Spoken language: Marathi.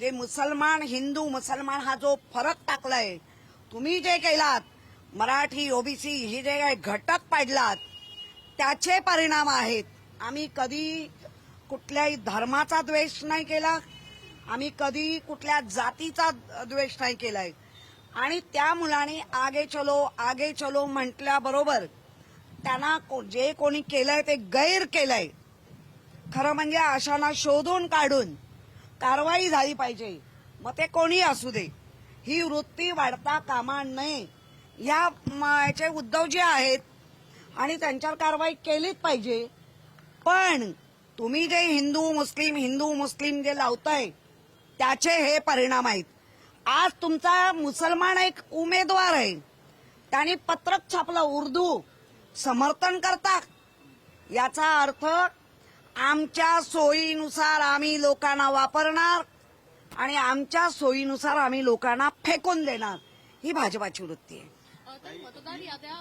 जे मुसलमान हिंदू मुसलमान हा जो फरक टाकलाय तुम्ही जे केलात मराठी ओबीसी ही जे काही घटक पाडलात त्याचे परिणाम आहेत. आम्ही कधी कुठल्याही धर्माचा द्वेष नाही केला आम्ही कधी कुठल्या जातीचा द्वेष नाही केलाय. आणि त्या मुलाने आगे चलो आगे चलो म्हटल्याबरोबर त्यांना को- जे कोणी केलंय ते गैर केलंय. खरं म्हणजे अशांना शोधून काढून कारवाई झाली पाहिजे. मग ते कोणी असू दे. ही वृत्ती वाढता कामा नये. या याचे उद्धव जे आहेत आणि त्यांच्यावर कारवाई केलीच पाहिजे. पण तुम्ही जे हिंदू मुस्लिम हिंदू मुस्लिम जे लावताय त्याचे हे परिणाम आहेत. आज तुमचा मुसलमान एक उमेदवार आहे. त्याने पत्रक छापलं उर्दू समर्थन करता. याचा अर्थ आमच्या सोयीनुसार आम्ही लोकांना वापरणार आणि आमच्या सोयीनुसार आम्ही लोकांना फेकून देणार. ही भाजपाची वृत्ती आहे. मतदार याद्या